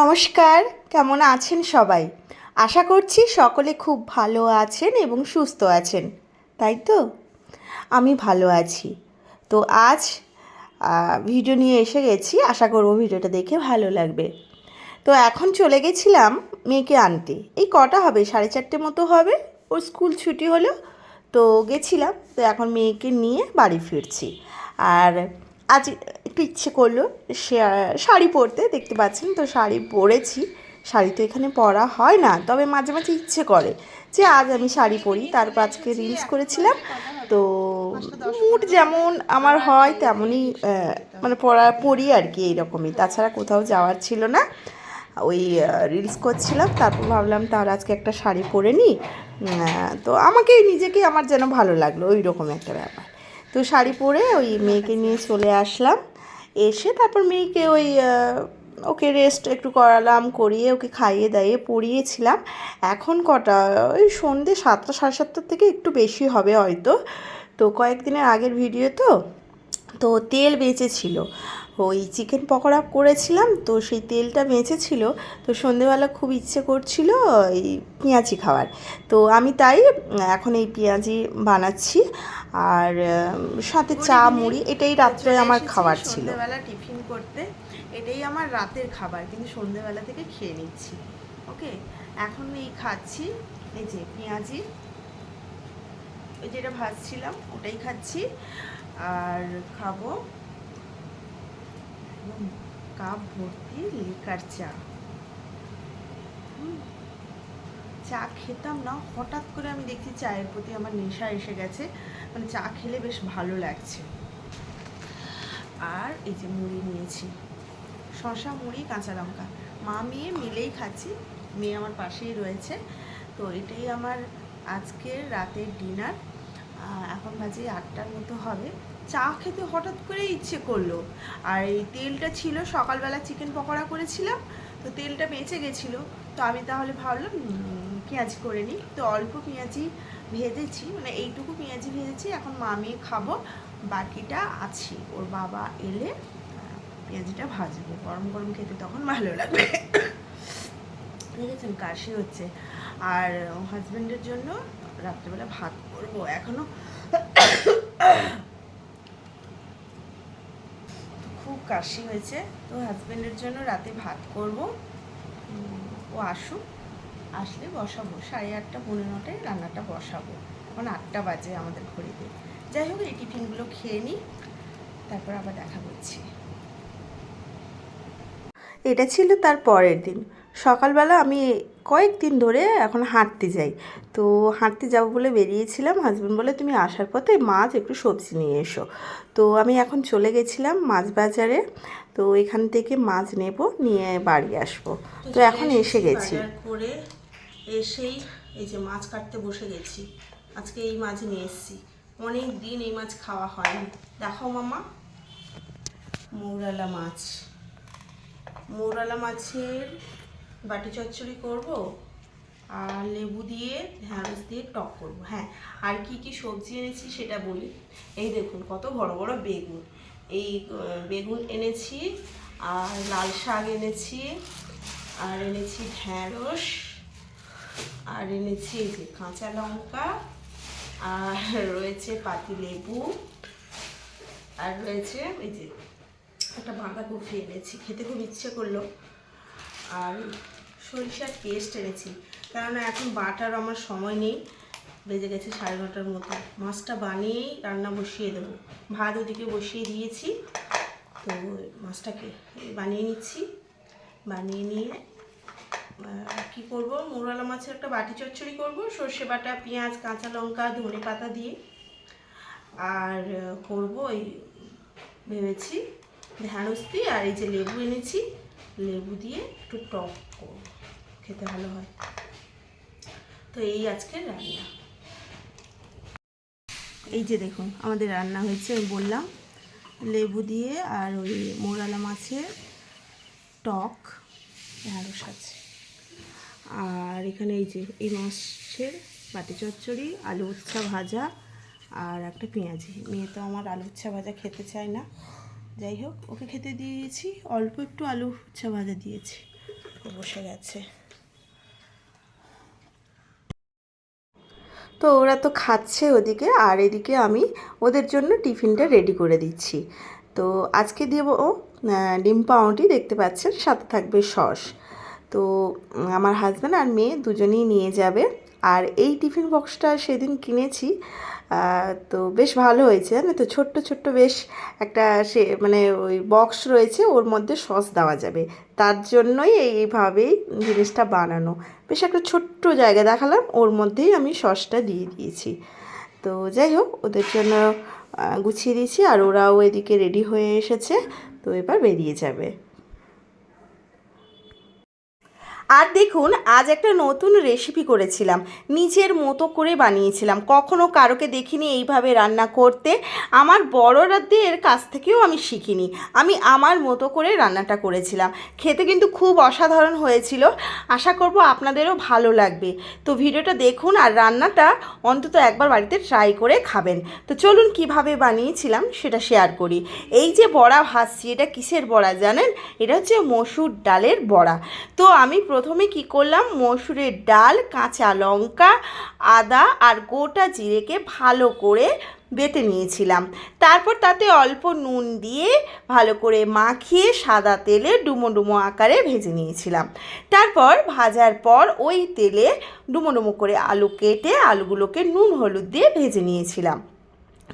নমস্কার, কেমন আছেন সবাই? আশা করছি সকলে খুব ভালো আছেন এবং সুস্থ আছেন, তাই তো? আমি ভালো আছি। তো আজ ভিডিও নিয়ে এসে গেছি, আশা করব ভিডিওটা দেখে ভালো লাগবে। তো এখন চলে গেছিলাম মেয়েকে আনতে। এই কটা হবে? সাড়ে চারটে মতো হবে? ওর স্কুল ছুটি হলো, তো গেছিলাম। তো এখন মেয়েকে নিয়ে বাড়ি ফিরছি। আর আজ একটু ইচ্ছে করল শাড়ি পরতে, দেখতে পাচ্ছেন? তো শাড়ি পরেছি। শাড়ি তো এখানে পরা হয় না, তবে মাঝে মাঝে ইচ্ছে করে যে আজ আমি শাড়ি পরি। তারপর আজকে রিলস করেছিলাম। তো মুড যেমন আমার হয়, তেমনই মানে পরা, পরি আর কি এইরকমই। তাছাড়া কোথাও যাওয়ার ছিল না। ওই রিলস করছিলাম, তারপর ভাবলাম তার আজকে একটা শাড়ি পরে নিই তো আমাকে, নিজেকে আমার যেন ভালো লাগল ওই রকম একটা ব্যাপার। তো শাড়ি পরে ওই মেয়েকে নিয়ে চলে আসলাম। এসে তারপর মেয়েকে ওই ওকে রেস্ট একটু করালাম, করিয়ে ওকে খাইয়ে দাইয়ে পড়িয়েছিলাম। এখন কটা? ওই সন্ধ্যে সাতটা, সাড়ে সাতটার থেকে একটু বেশি হবে হয়তো। তো কয়েকদিনের আগের ভিডিও তো তো তেল বেঁচেছিল। ওই চিকেন পকোড়া করেছিলাম তো সেই তেলটা বেঁচেছিল তো সন্ধেবেলা খুব ইচ্ছে করছিল এই পেঁয়াজি খাওয়ার। তো আমি তাই এখন এই পেঁয়াজি বানাচ্ছি আর সাথে চা মুড়ি এটাই রাত্রে আমার খাবার ছিল। সন্ধেবেলা টিফিন করতে এটাই আমার রাতের খাবার কিন্তু সন্ধেবেলা থেকে খেয়ে নিচ্ছি। ওকে এখন এই খাচ্ছি এই যে পেঁয়াজি ওই যেটা ভাজছিলাম ওটাই খাচ্ছি আর খাব একদম কাপ ভর্তি লিকার চা। চা খেতাম না, হঠাৎ করে আমি দেখছি চায়ের প্রতি আমার নেশা এসে গেছে। মানে চা খেলে বেশ ভালো লাগছে। আর এই যে মুড়ি নিয়েছি শশা মুড়ি, কাঁচা লঙ্কা। মা মেয়ে মিলেই খাচ্ছি, মেয়ে আমার পাশেই রয়েছে। তো এটাই আমার আজকের রাতের ডিনার এখন বাজে আটটার মতো হবে। চা খেতে হঠাৎ করে ইচ্ছে করল। আর এই তেলটা ছিল, সকালবেলা চিকেন পকোড়া করেছিলাম, তো তেলটা বেঁচে গেছিল। তো আমি তাহলে ভাবলাম পেঁয়াজি করে নিই। তো অল্প পেঁয়াজি ভেজেছি মানে এইটুকু পেঁয়াজি ভেজেছি, এখন মামিয়ে খাব, বাকিটা আছে। ওর বাবা এলে পেঁয়াজিটা ভাজবো। গরম গরম খেতে তখন ভালো লাগবে। দেখেছেন কাশি হচ্ছে। আর হাজব্যান্ডের জন্য রাত্রেবেলা ভাত করব। এখনও খুব কাশি হয়েছে, তো হাজব্যান্ডের জন্য রাতে ভাত করব। ও আসুক, আসলে বসাবো। সাড়ে আটটা পনেরো নটায় রান্নাটা বসাবো। এখন আটটা বাজে আমাদের ঘড়িতে। যাই হোক, এই টিফিনগুলো খেয়ে নিই তারপর আবার দেখা করছি। এটা ছিল তার পরের দিন। সকালবেলা আমি কয়েকদিন ধরে এখন হাঁটতে যাই। তো হাঁটতে যাব বলে বেরিয়েছিলাম। হাজব্যান্ড বলে তুমি আসার পথে মাছ একটু সবজি নিয়ে এসো। তো আমি এখন চলে গেছিলাম মাছ বাজারে। তো এখান থেকে মাছ নেব নিয়ে বাড়ি আসব। তো এখন এসে গেছি। করে এসেই এই যে মাছ কাটতে বসে গেছি। আজকে এই মাছ নিয়ে এসেছি। অনেক দিন এই মাছ খাওয়া হয়নি। দেখো মামা। মৌরালা মাছ। মৌরালা মাছের বাটি চচ্চড়ি করব আর লেবু দিয়ে ঢ্যাঁড়স দিয়ে টক করব। হ্যাঁ আর কি কি সবজি এনেছি সেটা বলি। এই দেখুন, কত বড় বড় বেগুন। এই বেগুন এনেছি, আর লাল শাক এনেছি, আর এনেছি ঢ্যাঁড়স আর এনেছি এই যে কাঁচা লঙ্কা, আর রয়েছে পাতি লেবু, আর রয়েছে এই যে একটা বাঁধাকপি এনেছি। খেতে খুব ইচ্ছে করল। আর সরিষার পেস্ট এনেছি। কেননা এখন বাটার আমার সময় নেই, বেজে গেছে সাড়ে নটার মতো। মাছটা বানিয়েই রান্না বসিয়ে দেবো। ভাত ওদিকে বসিয়ে দিয়েছি, তো মাছটাকে বানিয়ে নিচ্ছি। বানিয়ে নিয়ে কি করব? মোরালা মাছের একটা বাটি চচ্চড়ি করব, সর্ষে বাটা, পেঁয়াজ, কাঁচা লঙ্কা, ধনে পাতা দিয়ে। আর করব ওই ভেবেছি দিয়ে আর এই যে লেবু এনেছি। লেবু দিয়ে একটু টক করব, খেতে ভালো হয়। তো এই আজকের রান্না। এই যে দেখুন, আমাদের রান্না হয়েছে বললাম, লেবু দিয়ে আর ওই মোরালা মাছের টক ঢ্যাঁড়স আছে। আর এখানে এই যে, এই মাছের বাটি চচ্চড়ি, আলু উচ্ছা ভাজা আর একটা পেঁয়াজি। মেয়ে তো আমার আলু উচ্ছা ভাজা খেতে চায় না। যাই হোক, ওকে খেতে দিয়েছি, অল্প একটু আলু উচ্ছা ভাজা দিয়েছি। বসে গেছে। তো ওরা তো খাচ্ছে ওদিকে, আর এদিকে আমি ওদের জন্য টিফিনটা রেডি করে দিচ্ছি। তো আজকে দেবো ডিম পাউটি দেখতে পাচ্ছেন, সাথে থাকবে সস। তো আমার হাজব্যান্ড আর মেয়ে দুজনেই নিয়ে যাবে। আর এই টিফিন বক্সটা সেদিন কিনেছি তো বেশ ভালো হয়েছে। জানো তো ছোট্ট ছোট্ট বেশ একটা সে মানে ওই বক্স রয়েছে, ওর মধ্যে সস দেওয়া যাবে। তার জন্যই এইভাবেই জিনিসটা বানানো। বেশ একটা ছোট্ট জায়গা দেখালাম, ওর মধ্যেই আমি সসটা দিয়ে দিয়েছি। তো যাই হোক, ওদের জন্য গুছিয়ে দিয়েছি, আর ওরাও এদিকে রেডি হয়ে এসেছে। তো এবার বেরিয়ে যাবে। আর দেখুন, আজ একটা নতুন রেসিপি করেছিলাম। নিজের মতো করে বানিয়েছিলাম। কখনো কারোকে দেখিনি এইভাবে রান্না করতে। আমার বড়রাদের কাছ থেকেও আমি শিখিনি। আমি আমার মতো করে রান্নাটা করেছিলাম। খেতে কিন্তু খুব অসাধারণ হয়েছিল। আশা করব আপনাদেরও ভালো লাগবে। তো ভিডিওটা দেখুন আর রান্নাটা অন্তত একবার বাড়িতে ট্রাই করে খাবেন। তো চলুন কীভাবে বানিয়েছিলাম সেটা শেয়ার করি। এই যে বড়া ভাসছি এটা কিসের বড়া জানেন? এটা হচ্ছে মসুর ডালের বড়া। তো আমি প্রথমে কি করলাম? মসুরের ডাল, কাঁচা লঙ্কা, আদা আর গোটা জিরেকে ভালো করে বেটে নিয়েছিলাম। তারপর তাতে অল্প নুন দিয়ে ভালো করে মাখিয়ে সাদা তেলে ডুমো ডুমো আকারে ভেজে নিয়েছিলাম। তারপর ভাজার পর ওই তেলে ডুমো ডুমো করে আলু কেটে আলুগুলোকে নুন হলুদ দিয়ে ভেজে নিয়েছিলাম।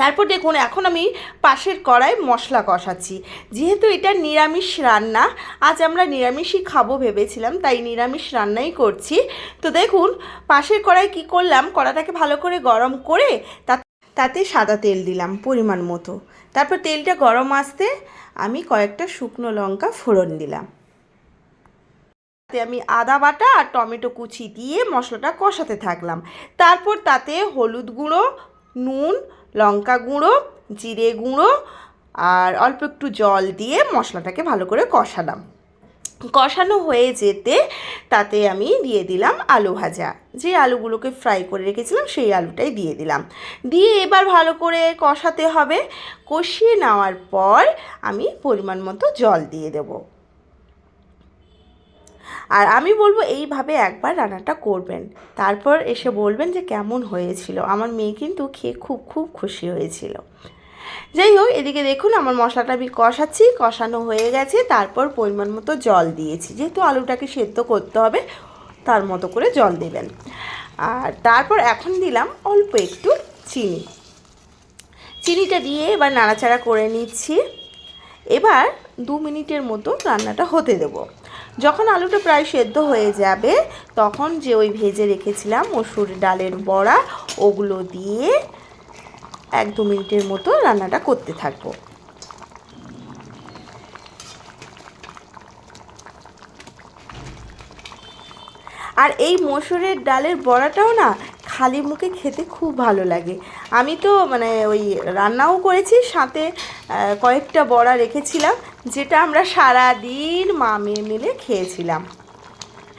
তারপর দেখুন, এখন আমি পাশের কড়াই মশলা কষাচ্ছি। যেহেতু এটা নিরামিষ রান্না, আজ আমরা নিরামিষই খাব ভেবেছিলাম, তাই নিরামিষ রান্নাই করছি। তো দেখুন, পাশের কড়াই কি করলাম কড়াটাকে ভালো করে গরম করে তাতে সাদা তেল দিলাম পরিমাণ মতো। তারপর তেলটা গরম আসতে আমি কয়েকটা শুকনো লঙ্কা ফোড়ন দিলাম। তাতে আমি আদা বাটা আর টমেটো কুচি দিয়ে মশলাটা কষাতে থাকলাম। তারপর তাতে হলুদ গুঁড়ো, নুন লঙ্কা গুঁড়ো, জিরে গুঁড়ো আর অল্প একটু জল দিয়ে মশলাটাকে ভালো করে কষালাম। কষানো হয়ে যেতে তাতে আমি দিয়ে দিলাম আলু ভাজা। যে আলুগুলোকে ফ্রাই করে রেখেছিলাম সেই আলুটাই দিয়ে দিলাম। দিয়ে এবার ভালো করে কষাতে হবে। কষিয়ে নেওয়ার পর আমি পরিমাণ মতো জল দিয়ে দেবো। আর আমি বলব এইভাবে একবার রান্নাটা করবেন। তারপর এসে বলবেন যে কেমন হয়েছিল। আমার মেয়ে কিন্তু খেয়ে খুব খুব খুশি হয়েছিল। যাই হোক, এদিকে দেখুন আমার মশলাটা আমি কষাচ্ছি। কষানো হয়ে গেছে। তারপর পরিমাণ মতো জল দিয়েছি। যেহেতু আলুটাকে সেদ্ধ করতে হবে, তার মতো করে জল দেবেন। আর তারপর এখন দিলাম অল্প একটু চিনি। চিনিটা দিয়ে এবার নাড়াচাড়া করে নিচ্ছি। এবার দু মিনিটের মতো রান্নাটা হতে দেব। যখন আলুটা প্রায় সেদ্ধ হয়ে যাবে, তখন যে ওই ভেজে রেখেছিলাম মসুর ডালের বড়া, ওগুলো দিয়ে এক দু মিনিটের মতো রান্নাটা করতে থাকব। আর এই মসুরের ডালের বড়াটাও না খালি মুখে খেতে খুব ভালো লাগে। আমি তো মানে ওই রান্নাও করেছি, সাথে কয়েকটা বড়া রেখেছিলাম, যেটা আমরা সারা দিন মা মেয়ে মিলে খেয়েছিলাম।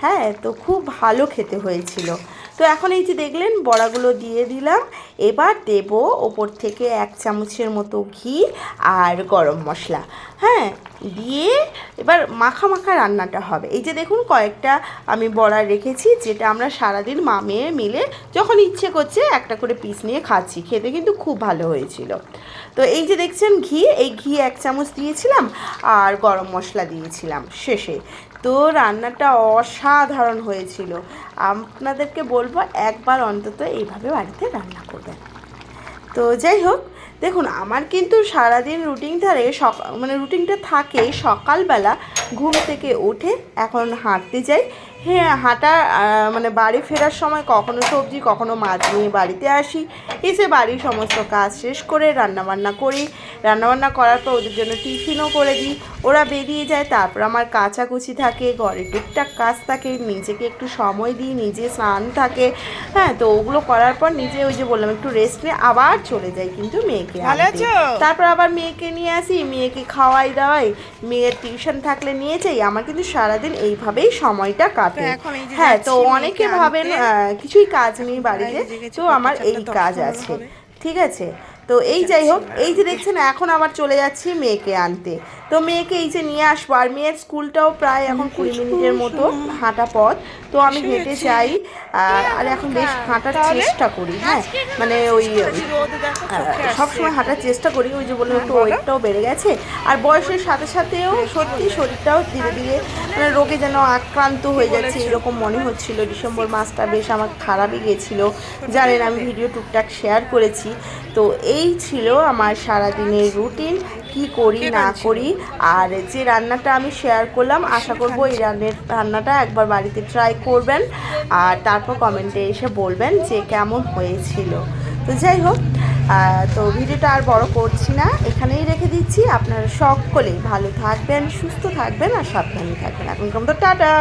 হ্যাঁ তো খুব ভালো খেতে হয়েছিল। তো এখন এই যে দেখলেন, বড়াগুলো দিয়ে দিলাম। এবার দেব ওপর থেকে এক চামচের মতো ঘি আর গরম মশলা। হ্যাঁ দিয়ে এবার মাখা মাখা রান্নাটা হবে। এই যে দেখুন, কয়েকটা আমি বড়া রেখেছি, যেটা আমরা সারাদিন মা মেয়ে মিলে যখন ইচ্ছে করছে একটা করে পিস নিয়ে খাচ্ছি। খেতে কিন্তু খুব ভালো হয়েছিল। তো এই যে দেখছেন ঘি, এই ঘি এক চামচ দিয়েছিলাম আর গরম মশলা দিয়েছিলাম শেষে। তো রান্নাটা অসাধারণ হয়েছিল। আপনাদেরকে বলব একবার অন্তত এইভাবে বাড়িতে রান্না করবেন। তো যাই হোক দেখুন, আমার কিন্তু সারাদিন রুটিন ধারে সকাল মানে রুটিনটা থাকে সকালবেলা ঘুম থেকে উঠে এখন হাঁটতে যাই। হ্যাঁ হাঁটা মানে বাড়ি ফেরার সময় কখনো সবজি, কখনো মাছ নিয়ে বাড়িতে আসি। এসে বাড়ির সমস্ত কাজ শেষ করে রান্নাবান্না করি। রান্নাবান্না করার পর ওদের জন্য টিফিনও করে দিই। ওরা বেরিয়ে যায়, তারপর আমার কাচাকুচি থাকে, ঘরে টুকটাক কাজ থাকে, নিজেকে একটু সময় দিই, নিজে স্নান থাকে। হ্যাঁ তো ওগুলো করার পর নিজে ওই যে বললাম, একটু রেস্ট নিয়ে আবার চলে যাই। কিন্তু মেয়েকে ভালো আছো? তারপর আবার মেয়েকে নিয়ে আসি মেয়েকে খাওয়াই দাওয়াই। মেয়ের টিউশন থাকলে নিয়ে যাই আমার কিন্তু সারাদিন এইভাবেই সময়টা কাটে। হ্যাঁ তো অনেকে ভাবেন কিছুই কাজ নেই বাড়িতে তো আমার এই কাজ আছে। ঠিক আছে? তো এই যাই হোক এই যে দেখছেন এখন আবার চলে যাচ্ছি মেয়েকে আনতে। তো মেয়েকে এই যে নিয়ে আসব আর মেয়ের স্কুলটাও প্রায় এখন কুড়ি মিনিটের মতো হাঁটা পথ। তো আমি হেঁটে যাই আর এখন বেশ হাঁটার চেষ্টা করি হ্যাঁ। মানে ওই সবসময় হাঁটার চেষ্টা করি ওই যে বললাম একটু ওয়েটটাও বেড়ে গেছে। আর বয়সের সাথে সাথেও সত্যি শরীরটাও ধীরে ধীরে মানে রোগে যেন আক্রান্ত হয়ে যাচ্ছে এরকম মনে হচ্ছিল। ডিসেম্বর মাসটা বেশ আমার খারাপই গেছিল। জানেন আমি ভিডিও টুকটাক শেয়ার করেছি। তো এই ছিল আমার সারাদিনের রুটিন কি করি না করি আর যে রান্নাটা আমি শেয়ার করলাম আশা করব এই রান্নের রান্নাটা একবার বাড়িতে ট্রাই করবেন আর তারপর কমেন্টে এসে বলবেন যে কেমন হয়েছিল। তো যাই হোক তো ভিডিওটা আর বড় করছি না এখানেই রেখে দিচ্ছি আপনারা সকলেই ভালো থাকবেন সুস্থ থাকবেন আর সাবধানে থাকবেন। এখন তো টাটা!